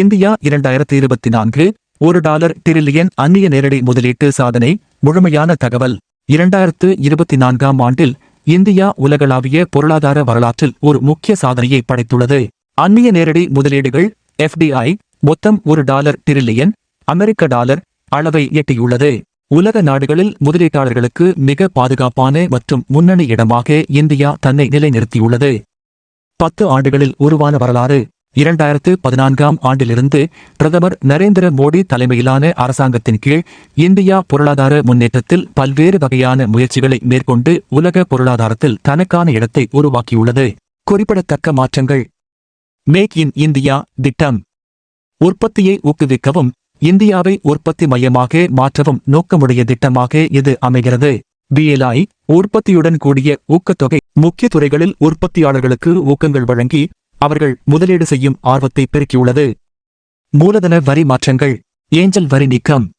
India இரண்டாயிரத்தி இருபத்தி நான்கு ஒரு டாலர் டிரில்லியன் அந்நிய நேரடி முதலீட்டு சாதனை முழுமையான தகவல். இரண்டாயிரத்து இருபத்தி நான்காம் ஆண்டில் இந்தியா உலகளாவிய பொருளாதார வரலாற்றில் ஒரு முக்கிய சாதனையை படைத்துள்ளது. அந்நிய நேரடி முதலீடுகள் எஃப்டிஐ மொத்தம் ஒரு டாலர் டிரில்லியன் அமெரிக்க டாலர் அளவை எட்டியுள்ளது. உலக நாடுகளில் முதலீட்டாளர்களுக்கு மிக பாதுகாப்பான மற்றும் முன்னணி இடமாக இந்தியா தன்னை நிலைநிறுத்தியுள்ளது. பத்து ஆண்டுகளில் உருவான வரலாறு. இரண்டாயிரத்து பதினான்காம் ஆண்டிலிருந்து பிரதமர் நரேந்திர மோடி தலைமையிலான அரசாங்கத்தின் கீழ் இந்தியா பொருளாதார முன்னேற்றத்தில் பல்வேறு வகையான முயற்சிகளை மேற்கொண்டு உலக பொருளாதாரத்தில் தனக்கான இடத்தை உருவாக்கியுள்ளது. குறிப்பிடத்தக்க மாற்றங்கள். மேக் இன் இந்தியா திட்டம். உற்பத்தியை ஊக்குவிக்கவும் இந்தியாவை உற்பத்தி மையமாக மாற்றவும் நோக்கமுடைய திட்டமாக இது அமைகிறது. பிஎல்ஐ உற்பத்தியுடன் கூடிய ஊக்கத்தொகை முக்கிய துறைகளில் உற்பத்தியாளர்களுக்கு ஊக்கங்கள் வழங்கி அவர்கள் முதலீடு செய்யும் ஆர்வத்தை பெருக்கியுள்ளது. மூலதன வரி மாற்றங்கள் ஏஞ்சல் வரி நீக்கம்.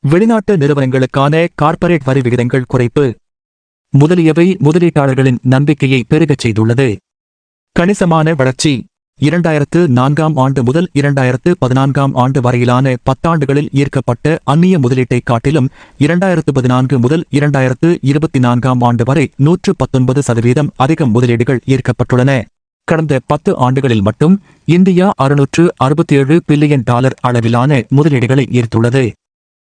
வெளிநாட்டு நிறுவனங்களுக்கான கார்ப்பரேட் வரி விகிதங்கள் குறைப்பு. முதலியவை முதலீட்டாளர்களின் நம்பிக்கையை பெருகச் செய்துள்ளது. கணிசமான வளர்ச்சி. இரண்டாயிரத்து நான்காம் ஆண்டு முதல் இரண்டாயிரத்து பதினான்காம் ஆண்டு வரையிலான பத்தாண்டுகளில் ஈர்க்கப்பட்ட அந்நிய முதலீட்டைக் காட்டிலும் இரண்டாயிரத்து பதினான்கு முதல் இரண்டாயிரத்து இருபத்தி நான்காம் ஆண்டு வரை நூற்று பத்தொன்பது சதவீதம் அதிக முதலீடுகள் ஈர்க்கப்பட்டுள்ளன. கடந்த பத்து ஆண்டுகளில் மட்டும் இந்தியா அறுநூற்று அறுபத்தி ஏழு பில்லியன் டாலர் அளவிலான முதலீடுகளை ஈர்த்துள்ளது.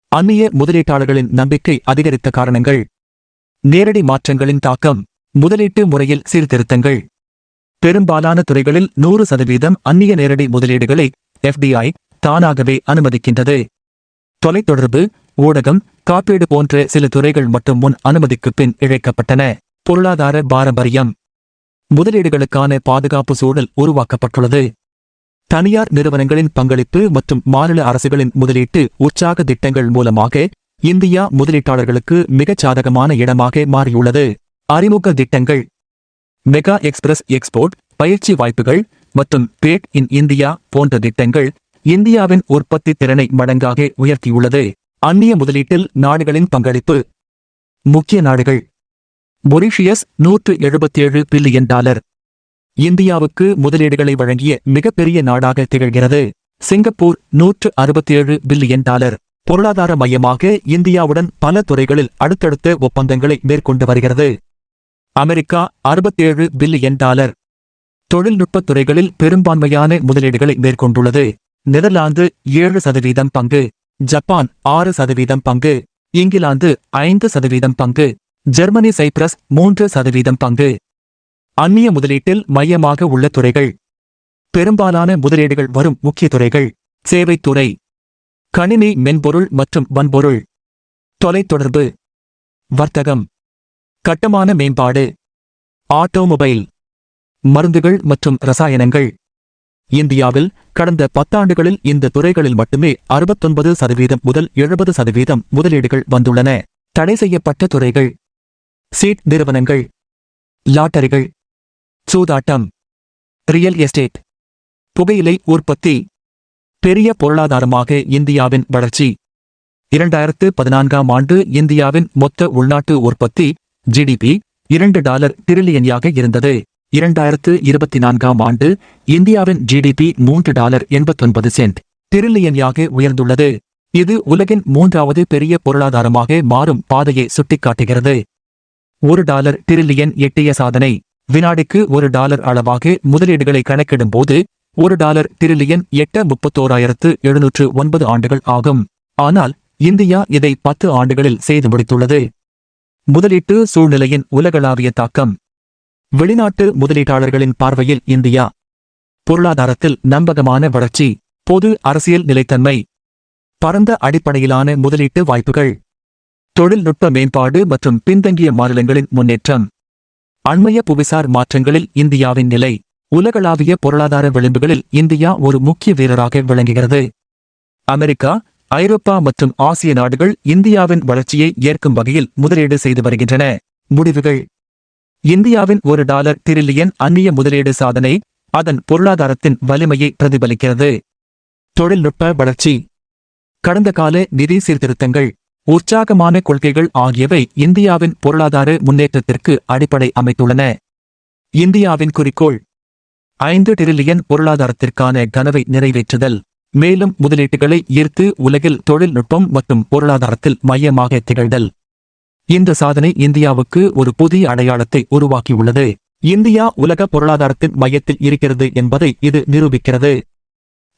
அந்நிய முதலீட்டாளர்களின் நம்பிக்கை அதிகரித்த காரணங்கள். நேரடி மாற்றங்களின் தாக்கம் முதலீட்டு முறையில் சீர்திருத்தங்கள். பெரும்பாலான துறைகளில் நூறு சதவீதம் அந்நிய நேரடி முதலீடுகளை எஃப்டிஐ தானாகவே அனுமதிக்கின்றது. தொலைத்தொடர்பு ஊடகம் காப்பீடு போன்ற சில துறைகள் மட்டும் முன் அனுமதிக்கு பின் இழைக்கப்பட்டன. பொருளாதார பாரம்பரியம். முதலீடுகளுக்கான பாதுகாப்பு சூழல் உருவாக்கப்பட்டுள்ளது. தனியார் நிறுவனங்களின் பங்களிப்பு மற்றும் மாநில அரசுகளின் முதலீட்டு உற்சாக திட்டங்கள் மூலமாக இந்தியா முதலீட்டாளர்களுக்கு மிகச் சாதகமான இடமாக மாறியுள்ளது. அறிமுக திட்டங்கள். மெகா எக்ஸ்பிரஸ் எக்ஸ்போர்ட் பயிற்சி வாய்ப்புகள் மற்றும் பேட் இன் இந்தியா போன்ற திட்டங்கள் இந்தியாவின் உற்பத்தி திறனை மடங்காக உயர்த்தியுள்ளது. அந்நிய முதலீட்டில் நாடுகளின் பங்களிப்பு. முக்கிய நாடுகள். மொரிஷியஸ் நூற்று எழுபத்தேழு பில்லியன் டாலர். இந்தியாவுக்கு முதலீடுகளை வழங்கிய மிகப்பெரிய நாடாக திகழ்கிறது. சிங்கப்பூர் நூற்று அறுபத்தேழு பில்லியன் டாலர். பொருளாதார மையமாக இந்தியாவுடன் பல துறைகளில் அடுத்தடுத்த ஒப்பந்தங்களை மேற்கொண்டு வருகிறது. அமெரிக்கா அறுபத்தேழு பில்லியன் டாலர். தொழில்நுட்பத் துறைகளில் பெரும்பான்மையான முதலீடுகளை மேற்கொண்டுள்ளது. நெதர்லாந்து ஏழு சதவீதம் பங்கு. ஜப்பான் ஆறு சதவீதம் பங்கு. இங்கிலாந்து ஐந்து சதவீதம் பங்கு. ஜெர்மனி சைப்ரஸ் மூன்று சதவீதம் பங்கு. அந்நிய முதலீட்டில் மையமாக உள்ள துறைகள். பெரும்பாலான முதலீடுகள் வரும் முக்கிய துறைகள். சேவைத்துறை கணினி மென்பொருள் மற்றும் வன்பொருள். தொலைத்தொடர்பு. வர்த்தகம். கட்டமான மேம்பாடு. ஆட்டோமொபைல். மருந்துகள் மற்றும் ரசாயனங்கள். இந்தியாவில் கடந்த பத்தாண்டுகளில் இந்த துறைகளில் மட்டுமே அறுபத்தொன்பது சதவீதம் முதல் எழுபது சதவீதம் முதலீடுகள் வந்துள்ளன. தடை செய்யப்பட்ட துறைகள். சீட் நிறுவனங்கள். லாட்டரிகள். சூதாட்டம். Real estate. புகையிலை உற்பத்தி. பெரிய பொருளாதாரமாக இந்தியாவின் வளர்ச்சி. இரண்டாயிரத்து பதினான்காம் ஆண்டு இந்தியாவின் மொத்த உள்நாட்டு உற்பத்தி ஜிடிபி இரண்டு டாலர் டிரில்லியனாக இருந்தது. இரண்டாயிரத்து இருபத்தி நான்காம் ஆண்டு இந்தியாவின் ஜிடிபி மூன்று டாலர் எண்பத்தொன்பது சென்ட் டிரில்லியனாக உயர்ந்துள்ளது. இது உலகின் மூன்றாவது பெரிய பொருளாதாரமாக மாறும் பாதையை சுட்டிக்காட்டுகிறது. ஒரு டாலர் டிரில்லியன் எட்டிய சாதனை. வினாடிக்கு ஒரு டாலர் அளவாக முதலீடுகளை கணக்கிடும்போது ஒரு டாலர் டிரில்லியன் எட்ட முப்பத்தோராயிரத்து எழுநூற்று ஒன்பது ஆண்டுகள் ஆகும். ஆனால் இந்தியா இதை பத்து ஆண்டுகளில் செய்து முடித்துள்ளது. முதலீட்டு சூழ்நிலையின் உலகளாவிய தாக்கம். வெளிநாட்டு முதலீட்டாளர்களின் பார்வையில் இந்தியா. பொருளாதாரத்தில் நம்பகமான வளர்ச்சி பொது அரசியல் நிலைத்தன்மை. பரந்த அடிப்படையிலான முதலீட்டு வாய்ப்புகள். தொழில்நுட்ப மேம்பாடு மற்றும் பின்தங்கிய மாநிலங்களின் முன்னேற்றம். அண்மைய புவிசார் மாற்றங்களில் இந்தியாவின் நிலை உலகளாவிய பொருளாதார விளிம்புகளில் இந்தியா ஒரு முக்கிய வீரராக விளங்குகிறது. அமெரிக்கா ஐரோப்பா மற்றும் ஆசிய நாடுகள் இந்தியாவின் வளர்ச்சியை ஏற்கும் வகையில் முதலீடு செய்து வருகின்றன. முடிவுகள். இந்தியாவின் ஒரு டாலர் டிரில்லியன் அந்நிய முதலீடு சாதனை அதன் பொருளாதாரத்தின் வலிமையை பிரதிபலிக்கிறது. தொழில்நுட்ப வளர்ச்சி. கடந்த கால நிதி சீர்திருத்தங்கள். உற்சாகமான கொள்கைகள் ஆகியவை இந்தியாவின் பொருளாதார முன்னேற்றத்திற்கு அடிப்படை அமைத்துள்ளன. இந்தியாவின் குறிக்கோள் ஐந்து டிரில்லியன் பொருளாதாரத்திற்கான கனவை நிறைவேற்றுதல். மேலும் முதலீட்டுகளை ஈர்த்து உலகில் தொழில்நுட்பம் மற்றும் பொருளாதாரத்தில் மையமாக திகழ்தல். இந்த சாதனை இந்தியாவுக்கு ஒரு புதிய அடையாளத்தை உருவாக்கியுள்ளது. இந்தியா உலக பொருளாதாரத்தின் மையத்தில் இருக்கிறது என்பதை இது நிரூபிக்கிறது.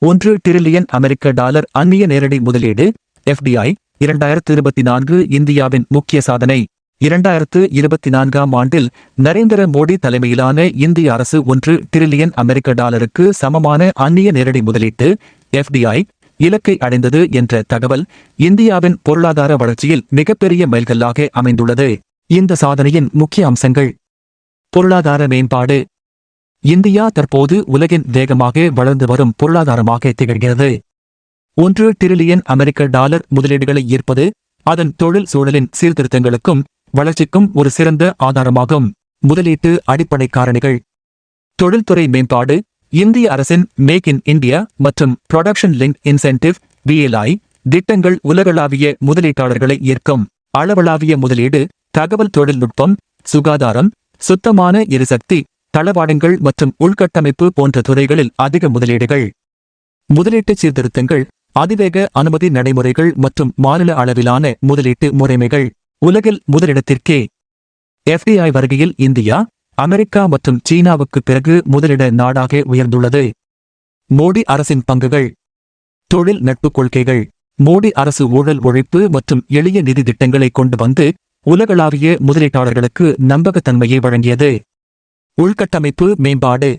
ஒன்று டிரில்லியன் அமெரிக்க டாலர் அந்நிய நேரடி முதலீடு எஃப்டிஐ இரண்டாயிரத்து இருபத்தி நான்கு இந்தியாவின் முக்கிய சாதனை. இரண்டாயிரத்து இருபத்தி நான்காம் ஆண்டில் நரேந்திர மோடி தலைமையிலான இந்திய அரசு ஒன்று டிரில்லியன் அமெரிக்க டாலருக்கு சமமான அந்நிய நேரடி முதலீட்டு எஃப்டிஐ இலக்கை அடைந்தது என்ற தகவல் இந்தியாவின் பொருளாதார வளர்ச்சியில் மிகப்பெரிய மைல்கல்லாக அமைந்துள்ளது. இந்த சாதனையின் முக்கிய அம்சங்கள். பொருளாதார மேம்பாடு. இந்தியா தற்போது உலகின் வேகமாக வளர்ந்து வரும் பொருளாதாரமாக திகழ்கிறது. ஒன்று டிரில்லியன் அமெரிக்க டாலர் முதலீடுகளை ஈர்ப்பது அதன் தொழில் சூழலின் சீர்திருத்தங்களுக்கும் வளர்ச்சிக்கும் ஒரு சிறந்த ஆதாரமாகும். முதலீட்டு அடிப்படை காரணிகள். தொழில்துறை மேம்பாடு இந்திய அரசின் மேக் இன் இந்தியா மற்றும் ப்ரொடக்ஷன் லிங்க் இன்சென்டிவ் விஎல்ஐ திட்டங்கள் உலகளாவிய முதலீட்டாளர்களை ஈர்க்கும். அளவளாவிய முதலீடு தகவல் தொழில்நுட்பம் சுகாதாரம் சுத்தமான எரிசக்தி தளவாடங்கள் மற்றும் உள்கட்டமைப்பு போன்ற துறைகளில் அதிக முதலீடுகள். முதலீட்டு சீர்திருத்தங்கள் அதிவேக அனுமதி நடைமுறைகள் மற்றும் மாநில அளவிலான முதலீட்டு முறைமைகள் உலகில் முதலிடத்திற்கே. எஃப்டிஐ வருகையில் இந்தியா அமெரிக்கா மற்றும் சீனாவுக்கு பிறகு முதலிட நாடாக உயர்ந்துள்ளது. மோடி அரசின் பங்குகள். தொழில் நட்பு கொள்கைகள். மோடி அரசு ஊழல் ஒழிப்பு மற்றும் எளிய நிதி திட்டங்களை கொண்டு வந்து உலகளாவிய முதலீட்டாளர்களுக்கு நம்பகத்தன்மையை வழங்கியது. உள்கட்டமைப்பு மேம்பாடு.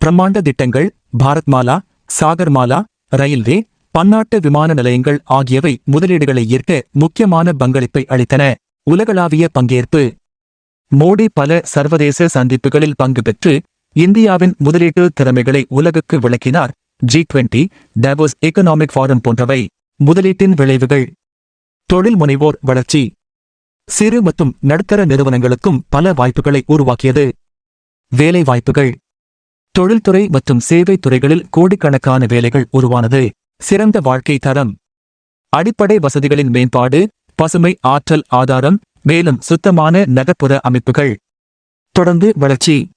பிரம்மாண்ட திட்டங்கள் பாரத்மாலா சாகர்மாலா ரயில்வே பன்னாட்டு விமான நிலையங்கள் ஆகியவை முதலீடுகளை ஈர்க்க முக்கியமான பங்களிப்பை அளித்தன. உலகளாவிய பங்கேற்பு. மோடி பல சர்வதேச சந்திப்புகளில் பங்கு பெற்று இந்தியாவின் முதலீட்டு திறமைகளை உலகுக்கு விளக்கினார். G twenty Davos economic forum போன்றவை முதலீட்டின் விளைவுகள். தொழில் முனைவோர் வளர்ச்சி. சிறு மற்றும் நடுத்தர நிறுவனங்களுக்கும் பல வாய்ப்புகளை உருவாக்கியது. வேலை வாய்ப்புகள் தொழில்துறை மற்றும் சேவை துறைகளில் கோடிக்கணக்கான வேலைகள் உருவானது. சிறந்த வாழ்க்கை தரம். அடிப்படை வசதிகளின் மேம்பாடு பசுமை ஆற்றல் ஆதாரம் மேலும் சுத்தமான நகர்ப்புற அமைப்புகள். தொடர்ந்து வளர்ச்சி.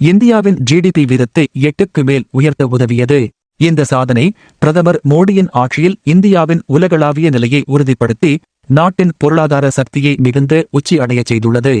இந்தியாவின் ஜிடிபி வீதத்தை எட்டுக்கு மேல் உயர்த்த உதவியது. இந்த சாதனை பிரதமர் மோடியின் ஆட்சியில் இந்தியாவின் உலகளாவிய நிலையை உறுதிப்படுத்தி நாட்டின் பொருளாதார சக்தியை மிகுந்த உச்சி அடையச் செய்துள்ளது.